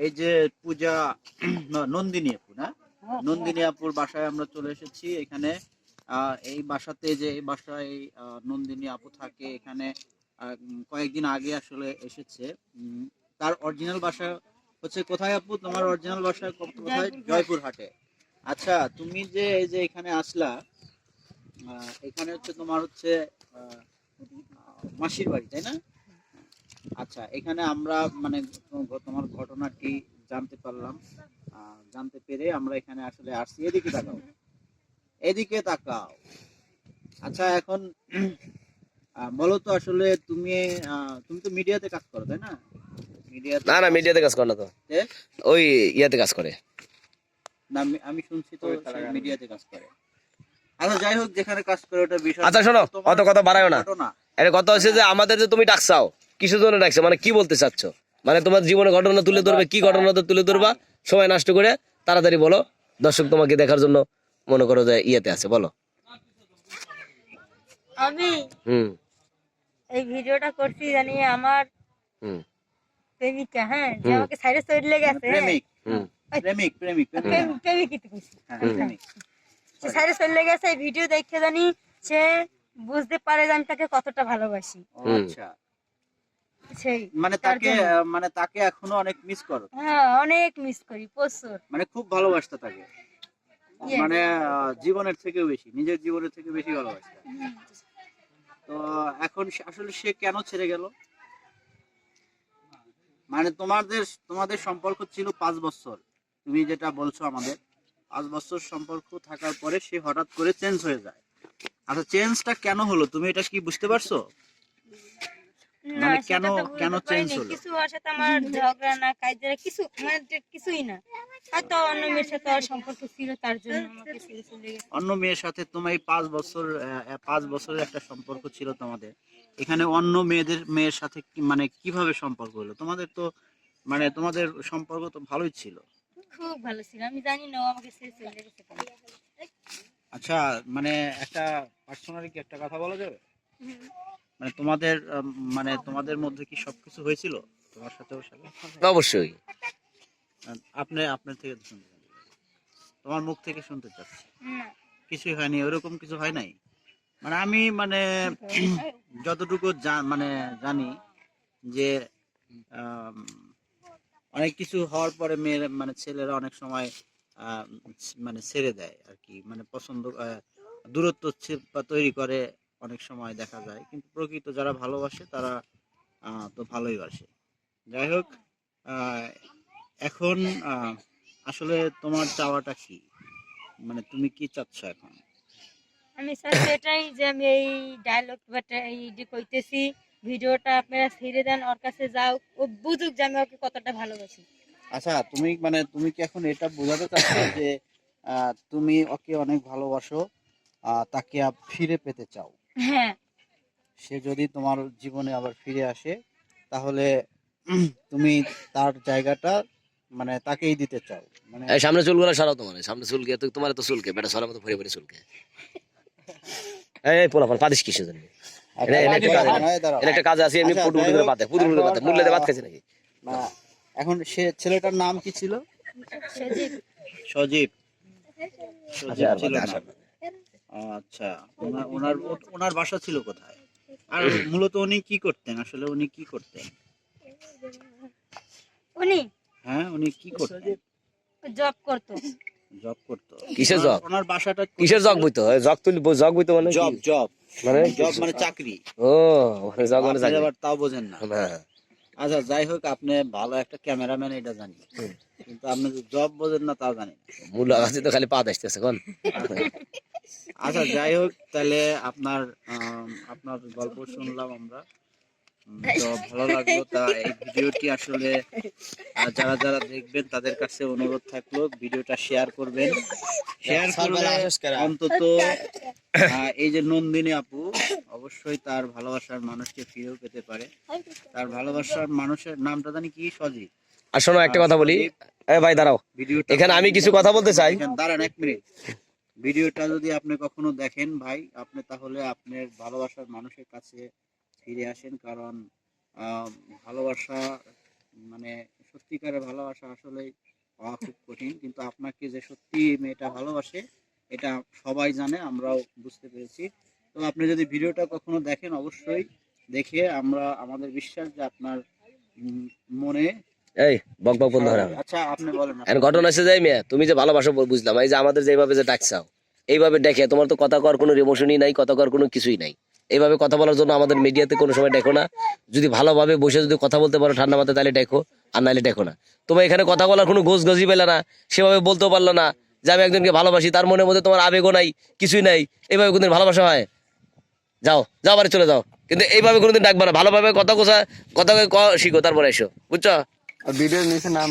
এই যে পূজা নন্দিনী আপু না? নন্দিনী আপুর বাসায় আমরা চলে এসেছি। এখানে এই বাসাতে যে এই বাসায় নন্দিনী আপু থাকে এখানে কয়েকদিন আগে আসলে এসেছে। তার অরিজিনাল বাসা হচ্ছে কোথায় আপু? তোমার অরিজিনাল বাসা কোথায়? জয়পুরহাট। আচ্ছা তুমি যে এই যে এখানে আসলা এখানে হচ্ছে তোমার হচ্ছে আহ, মাসির বাড়ি তাই না? আচ্ছা এখানে আমরা মানে তোমার ঘটনাটি জানতে পারলাম? জানতে পেরে আমরা এখানে আসলে আসছি। এদিকে তাকাও। এদিকে তাকাও। আচ্ছা এখন আহ, বলো তো আসলে তুমি তুমি তো মিডিয়াতে কাজ করো তাই না? না না মিডিয়াতে কাজ করে না তো। ওই ইয়াতে কাজ করে। না আমি- শুনছি তো মিডিয়াতে কাজ করে। আচ্ছা যাই হোক যেখানে কাজ করে ওটা বিষয় আচ্ছা শোনো তোমার অত কথা বাড়ায়ও না। এটা কথা হচ্ছে যে আমাদের যে তুমি ডাকছাও কিসের জন্য ডাকছো? মানে কি বলতে চাচ্ছ? মানে তোমার জীবনে ঘটনা তুলে ধরবে কি ঘটনা তো তুলে ধরবা? সময় নষ্ট করে তাড়াতাড়ি বলো। দর্শক তোমাকে দেখার জন্য মনে করো যে ইয়েতে আছে বলো। আমি হুম। এই ভিডিওটা করছি জানি আমার হুম। প্রেমিকা হ্যাঁ যে আমাকে সাইডে সাইড লেগে আছে হ্যাঁ। প্রেমিক হুম। প্রেমিক প্রেমিক প্রেমিক। প্রেম- প্রেমিকই তো হ্যাঁ, প্রেমিক। সাইডে সাইড লেগে আছে এই ভিডিও দেখে জানি সে বুঝতে পারে যে আমি তাকে কতটা ভালোবাসি। আচ্ছা। মানে তাকে মানে তাকে এখনও অনেক মিস করো? হ্যাঁ অনেক মিস করি প্রচুর। মানে খুব ভালোবাসতে তাকে? মানে জীবনের থেকেও বেশি নিজের জীবনের থেকে বেশি ভালোবাসতে। তো এখন আসলে সে কেন ছেড়ে গেল? মানে তোমাদের তোমাদের সম্পর্ক ছিল পাঁচ বছর। তুমি যেটা বলছো আমাদের পাঁচ বছর সম্পর্ক থাকার পরে সে হঠাৎ করে চেঞ্জ হয়ে যায়। আচ্ছা চেঞ্জটা কেন হলো? তুমি এটা কি বুঝতে পারছ? মানে কেন- কেন পারিনি। হলো? কিছু ওর সাথে আমার ঝগড়া না কাজে কিছু মানে কিছুই না। হয়তো অন্য মেয়ের সাথে ওর সম্পর্ক ছিল তার জন্য আমাকে ছেড়ে চলে গেছে। অন্য মেয়ের সাথে তোমার এই পাঁচ বছর পাঁচ বছরের একটা সম্পর্ক ছিল তোমাদের। এখানে অন্য মেয়েদের মেয়ের সাথে মানে কীভাবে সম্পর্ক হলো? তোমাদের তো মানে তোমাদের সম্পর্ক তো ভালোই ছিল। খুব ভালো ছিল। আমি জানি না ও আমাকে ছেড়ে চলে গেছে আচ্ছা মানে একটা পার্সোনালি কি একটা কথা বলা যাবে? হুম। মানে তোমাদের মানে তোমাদের মধ্যে কি সবকিছু হয়েছিল? তোমার সাথে ওর সাথে? অবশ্যই। আপনি আপনার থেকে শুনতে তোমার মুখ থেকে শুনতে চাচ্ছি। কিছুই হয়নি ওরকম কিছু হয় নাই? মানে আমি মানে যতটুকু মানে জানি যে অনেক কিছু হওয়ার পরে মেয়ের মানে ছেলেরা অনেক সময় আহ, মানে ছেড়ে দেয় আর কি। মানে পছন্দ আহ, দূরত্ব তৈরি করে অনেক সময় দেখা যায়। কিন্তু প্রকৃত যারা ভালোবাসে তারা তো ভালোই বাসে। যাই হোক এখন আসলে তোমার চাওয়াটা কি? মানে তুমি কি চাচ্ছ এখন? আমি চাচ্ছি এটাই যে আমি এই ডায়লগ বাটা এই যে কইতেছি ভিডিওটা আপনারা ছেড়ে দেন ওর কাছে যাও ও বুঝুক যে আমি ওকে কতটা ভালোবাসি। আচ্ছা তুমি মানে তুমি কি এখন এটা বোঝাতে চাচ্ছ যে আহ, তুমি ওকে অনেক ভালোবাসো তাকে ফিরে পেতে চাও? হ্যাঁ। সে যদি তোমার জীবনে আবার ফিরে আসে তাহলে তুমি তার জায়গাটা মানে তাকেই দিতে চাও। মানে সামনে চুলগুলো সরাও তোমার সামনে চুলকে তো তোমার তো চুলকে বেটা সরার মতো ভরে ভরে চুলকে। এই পাদিস কিসের জন্য? এটা- এটা একটা কাজ- আছে এমনি আচ্ছা, পুটুল করে পাতে করে পাতে ভাত খাইছে নাকি? না, এখন সে ছেলেটার নাম কি ছিল? সজীব। সজীব। আচ্ছা, সজীব ছিল। আচ্ছা ওনার ওনার ওনার বাসা ছিল কোথায়? আর মূলত উনি কি করতেন? আসলে উনি কি করতেন? উনি? হ্যাঁ উনি কি করতেন? জব করতো। জব করতো। কিসের job? ওনার বাসাটা কিসের বইতো? এই জগ তুলি বইতো মানে জব জব। মানে? জব মানে চাকরি। ও মানে জগ মানে চাকরি। আবার তাও বোঝেন না। না আচ্ছা যাই হোক আপনি ভালো একটা ক্যামেরাম্যান এটা জানি। কিন্তু আপনি যে জব বোঝেন না তাও জানি মূল আছে তো খালি পা আসতেছে কোন? আচ্ছা যাই হোক তাহলে আপনার আপনার গল্প শুনলাম আমরা। তো ভালো লাগল। তা এই ভিডিওটি আসলে যারা যারা দেখবেন তাদের কাছে অনুরোধ থাকল ভিডিওটা শেয়ার করবেন। শেয়ার করলে অন্তত এই যে নন্দিনী আপু অবশ্যই তার ভালোবাসার মানুষকে ফিরেও পেতে পারে। তার ভালোবাসার মানুষের নামটা জানি কি সজীব আর শোনো একটা কথা বলি। এ ভাই দাঁড়াও। ভিডিওটা এখানে আমি কিছু কথা বলতে চাই। দাঁড়ান এক মিনিট। ভিডিওটা যদি আপনি কখনো দেখেন ভাই, আপনি তাহলে আপনার ভালোবাসার মানুষের কাছে ফিরে আসেন। কারণ ভালোবাসা মানে সত্যিকারের ভালোবাসা আসলে পাওয়া খুব কঠিন। কিন্তু আপনাকে যে সত্যি মেয়েটা ভালোবাসে, এটা সবাই জানে, আমরাও বুঝতে পেরেছি। তো আপনি যদি ভিডিওটা কখনো দেখেন, অবশ্যই দেখে আমরা, আমাদের বিশ্বাস যে আপনার মনে এই বক বক বন্ধ হারাম আচ্ছা আপনি বলেন এখন ঘটনা এসে যাই মেয়ে তুমি যে ভালোবাসো বুঝলাম এই যে আমাদের যেভাবে যে ডাকছাও এইভাবে দেখে তোমার তো কথা কর কোনো ইমোশনই নাই কথা কর কোনো কিছুই নাই। এইভাবে কথা বলার জন্য আমাদের মিডিয়াতে কোনো সময় দেখো না। যদি ভালোভাবে বসে যদি কথা বলতে পারো ঠান্ডা মাথায় তাহলে দেখো আর নাহলে দেখো না। তোমার এখানে কথা বলার কোনো গোছ গজি পেলে না সেভাবে বলতেও পারল না যে আমি একজনকে ভালোবাসি তার মনের মধ্যে তোমার আবেগও নাই কিছুই নাই। এইভাবে কোনদিন ভালোবাসা হয়? যাও যাও বাড়ি চলে যাও। কিন্তু এইভাবে কোনোদিন ডাকবে না। ভালোভাবে কথা কোথা কথা ক- শিখো তারপরে এসো। বুঝছ? ভিডিওর নিচে নাম